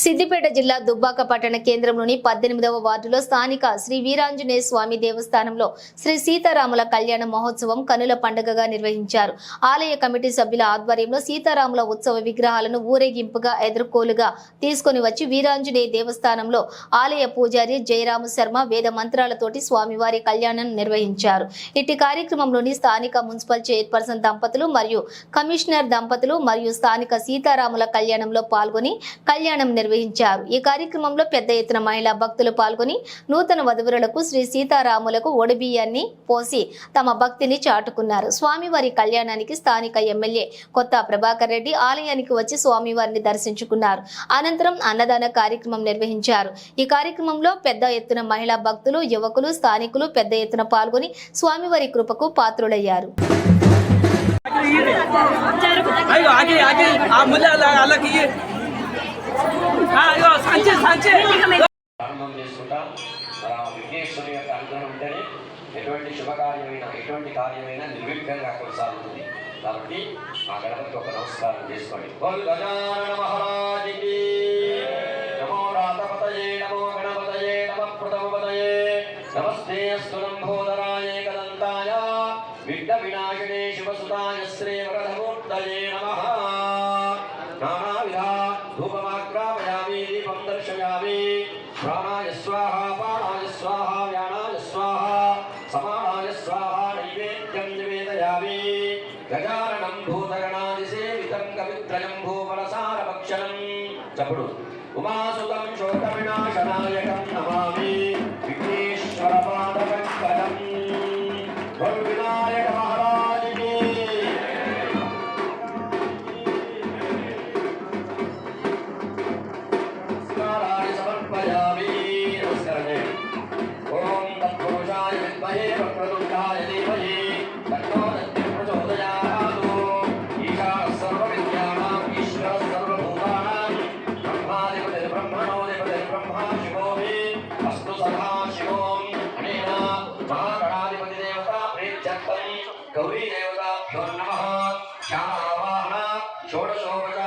సిద్దిపేట జిల్లా దుబ్బాక పట్టణ కేంద్రంలోని పద్దెనిమిదవ వార్డులో స్థానిక శ్రీ వీరాంజనేయ స్వామి దేవస్థానంలో శ్రీ సీతారాముల కళ్యాణ మహోత్సవం కనుల పండుగగా నిర్వహించారు. ఆలయ కమిటీ సభ్యుల ఆధ్వర్యంలో సీతారాముల ఉత్సవ విగ్రహాలను ఊరేగింపుగా ఎదుర్కోలుగా తీసుకొని వచ్చి వీరాంజనేయ దేవస్థానంలో ఆలయ పూజారి జయరామ శర్మ వేద మంత్రాలతోటి స్వామివారి కళ్యాణం నిర్వహించారు. ఇట్టి కార్యక్రమంలోని స్థానిక మున్సిపల్ చైర్పర్సన్ దంపతులు మరియు కమిషనర్ దంపతులు మరియు స్థానిక సీతారాముల కళ్యాణంలో పాల్గొని కళ్యాణ నిర్వహించారు. ఈ కార్యక్రమంలో పెద్ద ఎత్తున మహిళా భక్తులు పాల్గొని నూతన వధువులకు శ్రీ సీతారాములకు ఒడిబియ్యాన్ని పోసి తమ భక్తిని చాటుకున్నారు. స్వామివారి కళ్యాణానికి స్థానిక ఎమ్మెల్యే కొత్త ప్రభాకర్ రెడ్డి ఆలయానికి వచ్చి స్వామివారిని దర్శించుకున్నారు. అనంతరం అన్నదాన కార్యక్రమం నిర్వహించారు. ఈ కార్యక్రమంలో పెద్ద ఎత్తున మహిళా భక్తులు యువకులు స్థానికులు పెద్ద ఎత్తున పాల్గొని స్వామివారి కృపకు పాత్రులయ్యారు. అయ్యో ఆగి ఆగి ఆ ముల్ల అలా- ప్రారంభం చేసుకుంటా. మరి యొక్క అనుగ్రహం ఉంటేనే ఎటువంటి శుభకార్యమైన ఎటువంటి కార్యమైన నిర్విఘ్నంగా కొనసాగుతుంది. కాబట్టి ఆ గణపతికి ఒక నమస్కారం చేసుకోండి. బోల్ గజానన మహారాజుకి. నమో రాతపతయే నమో గణపతయే నమ ప్రథమపతయే. నమస్తే అస్తు కదంతాయ విఘ్న శివసుతాయ శ్రీ వరదమూర్తయే ప్రాణాయ స్వాహ పాణాయ స్వాహ వ్యానాయ స్వాహ సమానాయ స్వాహ నైవేద్యం నివేదయామి గజాననం భూతగణాదిసేవితం కవిత్రయం భూమలసారభక్షణం చప్పుడు ఉమాసుతం శోక వినాశనాయకం నమామి తత్పురుషాయ విద్మహే వక్రతుండాయ ధీమహి తన్నో దత్తి ప్రచోదయాతు ఈశాన సర్వవిద్యానాం ఈశ్వర సర్వభూతానాం బ్రహ్మాధిపతి బ్రహ్మణోధిపతి బ్రహ్మా శివో మే అస్తు సదా శివోం అనేన మహాగణాధిపతి దేవత ప్రీత్యర్థం గౌరీ దేవత